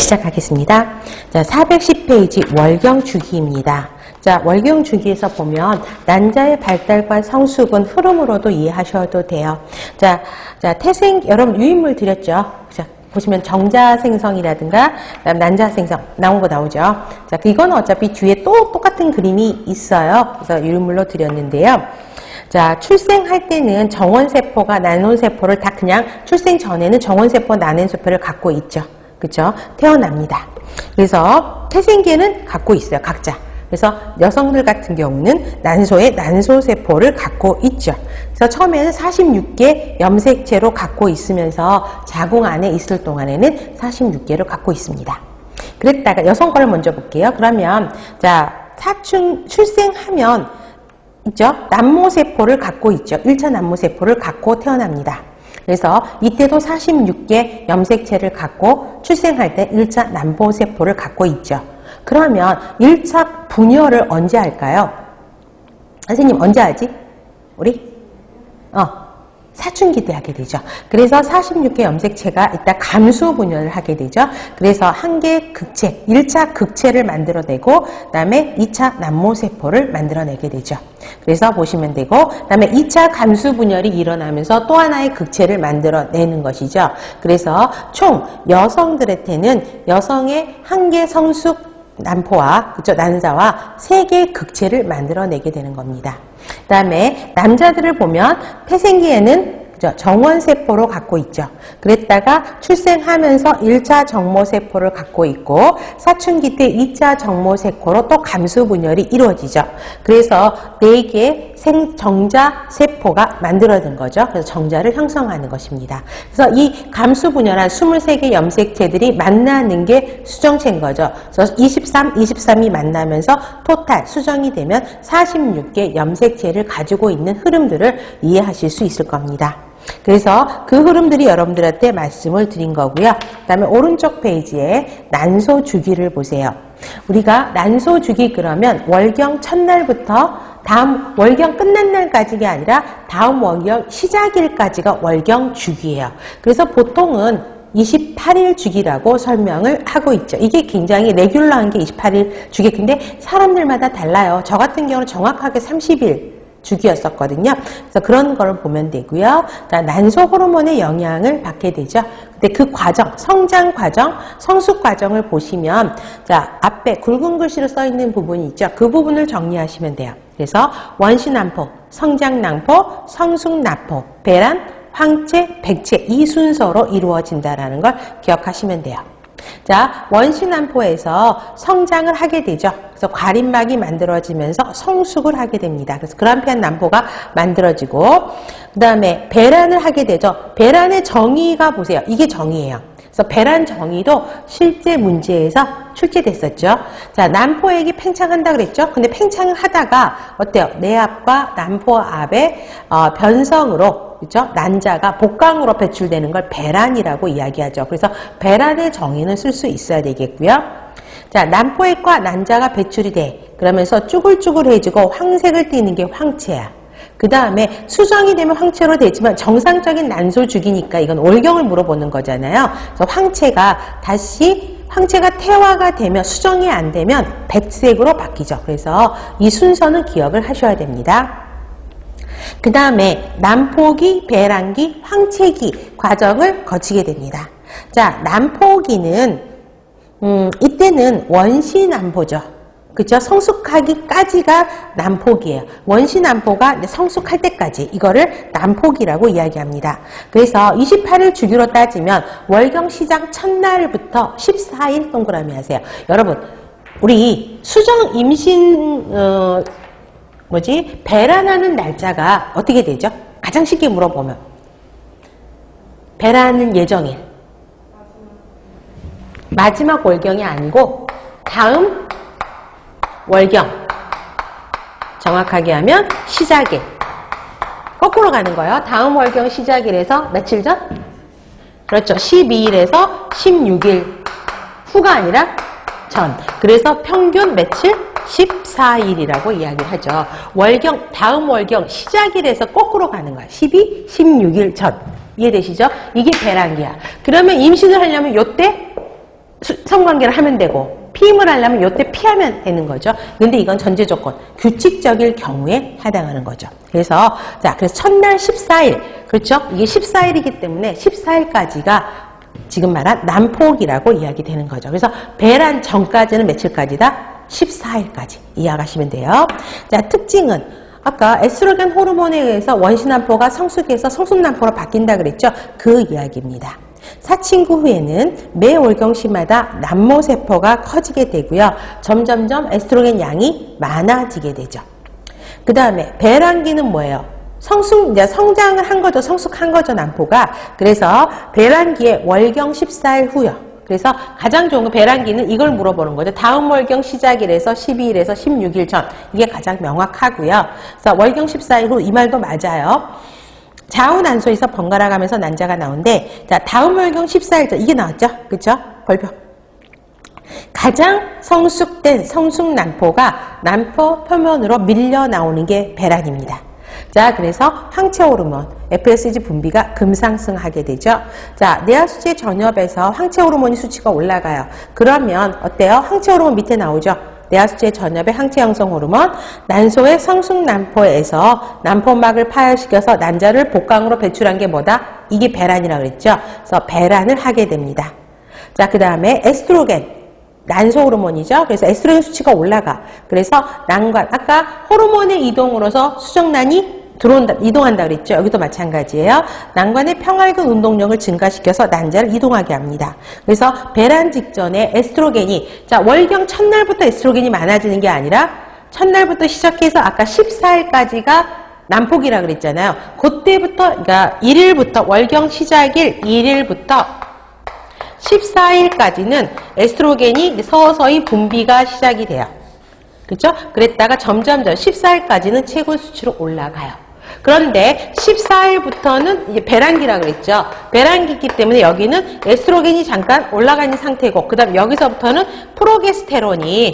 시작하겠습니다. 자, 410페이지 월경 주기입니다. 자, 월경 주기에서 보면 난자의 발달과 성숙은 흐름으로도 이해하셔도 돼요. 자, 자, 태생 여러분 유인물 드렸죠. 자, 보시면 정자 생성이라든가 그다음 난자 생성 나온 거 나오죠. 자, 이건 어차피 뒤에 또 똑같은 그림이 있어요. 그래서 유인물로 드렸는데요. 자, 출생할 때는 정원세포가 나눈세포를 다 그냥 출생 전에는 정원세포, 나눈세포를 갖고 있죠. 그죠? 태어납니다. 그래서 태생계는 갖고 있어요. 각자. 그래서 여성들 같은 경우는 난소에 난소세포를 갖고 있죠. 그래서 처음에는 46개 염색체로 갖고 있으면서 자궁 안에 있을 동안에는 46개를 갖고 있습니다. 그랬다가 여성 거를 먼저 볼게요. 그러면 자 사춘 출생하면 있죠? 남모세포를 갖고 있죠. 1차 남모세포를 갖고 태어납니다. 그래서 이때도 46개 염색체를 갖고 출생할 때 1차 남모세포를 갖고 있죠. 그러면 1차 분열을 언제 할까요? 선생님 언제 하지? 우리? 어, 사춘기 때 하게 되죠. 그래서 46개 염색체가 이따 감수 분열을 하게 되죠. 그래서 한 개 극체, 1차 극체를 만들어내고 그다음에 2차 남모세포를 만들어내게 되죠. 그래서 보시면 되고 그다음에 2차 감수 분열이 일어나면서 또 하나의 극체를 만들어내는 것이죠. 그래서 총 여성들한테는 여성의 한 개 성숙 난포와 그죠 난자와 세 개의 극체를 만들어내게 되는 겁니다. 그 다음에 남자들을 보면 폐생기에는 그죠 정원세포로 갖고 있죠. 그랬다가 출생하면서 1차 정모세포를 갖고 있고 사춘기 때 2차 정모세포로 또 감수분열이 이루어지죠. 그래서 4개 생정자세포가 만들어진 거죠. 그래서 정자를 형성하는 것입니다. 그래서 이 감수분열한 23개 염색체들이 만나는 게 수정체인 거죠. 그래서 23, 23이 만나면서 토탈 수정이 되면 46개 염색체를 가지고 있는 흐름들을 이해하실 수 있을 겁니다. 그래서 그 흐름들이 여러분들한테 말씀을 드린 거고요. 그 다음에 오른쪽 페이지에 난소 주기를 보세요. 우리가 난소 주기 그러면 월경 첫날부터 다음 월경 끝난 날까지가 아니라 다음 월경 시작일까지가 월경 주기예요. 그래서 보통은 28일 주기라고 설명을 하고 있죠. 이게 굉장히 레귤러한 게 28일 주기. 근데 사람들마다 달라요. 저 같은 경우는 정확하게 30일 주기였었거든요. 그래서 그런 걸 보면 되고요. 그러니까 난소 호르몬의 영향을 받게 되죠. 근데 그 과정, 성장 과정, 성숙 과정을 보시면 자 앞에 굵은 글씨로 써 있는 부분이 있죠. 그 부분을 정리하시면 돼요. 그래서 원시난포, 성장난포, 성숙나포, 배란, 황체, 백체 이 순서로 이루어진다라는 걸 기억하시면 돼요. 자, 원시난포에서 성장을 하게 되죠. 그래서 과림막이 만들어지면서 성숙을 하게 됩니다. 그래서 그란피안 난포가 만들어지고 그 다음에 배란을 하게 되죠. 배란의 정의가 보세요. 이게 정의예요. 그래서 배란 정의도 실제 문제에서 출제됐었죠. 자, 난포액이 팽창한다 그랬죠. 근데 팽창을 하다가 어때요? 내압과 난포압의 어, 변성으로 그죠? 난자가 복강으로 배출되는 걸 배란이라고 이야기하죠. 그래서 배란의 정의는 쓸 수 있어야 되겠고요. 자, 난포액과 난자가 배출이 돼. 그러면서 쭈글쭈글해지고 황색을 띠는 게 황체야. 그 다음에 수정이 되면 황체로 되지만 정상적인 난소 주기니까 이건 올경을 물어보는 거잖아요. 그래서 황체가 다시 황체가 태화가 되면 수정이 안 되면 백색으로 바뀌죠. 그래서 이 순서는 기억을 하셔야 됩니다. 그 다음에 난포기, 배란기, 황체기 과정을 거치게 됩니다. 자, 난포기는 음, 이때는 원시난포죠. 그죠? 성숙하기까지가 난폭이에요. 원시 난포가 성숙할 때까지 이거를 난폭이라고 이야기합니다. 그래서 28일 주기로 따지면 월경 시장 첫날부터 14일 동그라미 하세요. 여러분, 우리 수정 임신 어, 뭐지? 배란하는 날짜가 어떻게 되죠? 가장 쉽게 물어보면 배란은 예정일 마지막 월경이 아니고 다음 월경 정확하게 하면 시작일 거꾸로 가는 거예요. 다음 월경 시작일에서 며칠 전? 그렇죠. 12일에서 16일 후가 아니라 전. 그래서 평균 며칠? 14일이라고 이야기를 하죠. 월경, 다음 월경 시작일에서 거꾸로 가는 거야. 12, 16일 전. 이해되시죠? 이게 배란기야. 그러면 임신을 하려면 요때 수- 성관계를 하면 되고 피임을 하려면 요때 피하면 되는 거죠. 근데 이건 전제 조건 규칙적일 경우에 해당하는 거죠. 그래서 자 그래서 첫날 14일 그렇죠? 이게 14일이기 때문에 14일까지가 지금 말한 난폭이라고 이야기되는 거죠. 그래서 배란 전까지는 며칠까지다? 14일까지 이해하시면 돼요. 자 특징은 아까 에스트로겐 호르몬에 의해서 원시난포가 성숙해서 성숙난포로 바뀐다 그랬죠? 그 이야기입니다. 사친구 후에는 매 월경시마다 남모세포가 커지게 되고요. 점점점 에스트로겐 양이 많아지게 되죠. 그 다음에 배란기는 뭐예요? 성숙, 이제 성장을 한 거죠. 성숙한 거죠, 난포가. 그래서 배란기에 월경 14일 후요. 그래서 가장 좋은 건 배란기는 이걸 물어보는 거죠. 다음 월경 시작일에서 12일에서 16일 전. 이게 가장 명확하고요. 그래서 월경 14일 후 이 말도 맞아요. 좌우난소에서 번갈아 가면서 난자가 나오는데, 자, 다음 월경 14일 전. 이게 나왔죠? 그쵸? 벌표. 가장 성숙된 성숙 난포가 난포 표면으로 밀려 나오는 게 배란입니다. 자, 그래서 항체 호르몬, FSG 분비가 금상승하게 되죠. 자, 뇌하수체 전엽에서 항체 호르몬이 수치가 올라가요. 그러면 어때요? 항체 호르몬 밑에 나오죠. 뇌하수체 전엽의 항체 형성 호르몬, 난소의 성숙난포에서 난포막을 파열시켜서 난자를 복강으로 배출한 게 뭐다? 이게 배란이라고 그랬죠. 그래서 배란을 하게 됩니다. 자, 그 다음에 에스트로겐. 난소 호르몬이죠. 그래서 에스트로겐 수치가 올라가. 그래서 난관. 아까 호르몬의 이동으로서 수정란이 들어온다, 이동한다 그랬죠. 여기도 마찬가지예요. 난관의 평활근 운동력을 증가시켜서 난자를 이동하게 합니다. 그래서 배란 직전에 에스트로겐이, 자, 월경 첫날부터 에스트로겐이 많아지는 게 아니라 첫날부터 시작해서 아까 14일까지가 난폭이라 그랬잖아요. 그때부터, 그러니까 1일부터, 월경 시작일 1일부터 14일까지는 에스트로겐이 서서히 분비가 시작이 돼요. 그렇죠? 그랬다가 점점점 14일까지는 최고 수치로 올라가요. 그런데 14일부터는 이제 배란기라 그랬죠. 배란기이기 때문에 여기는 에스트로겐이 잠깐 있는 상태고, 그 다음 여기서부터는 프로게스테론이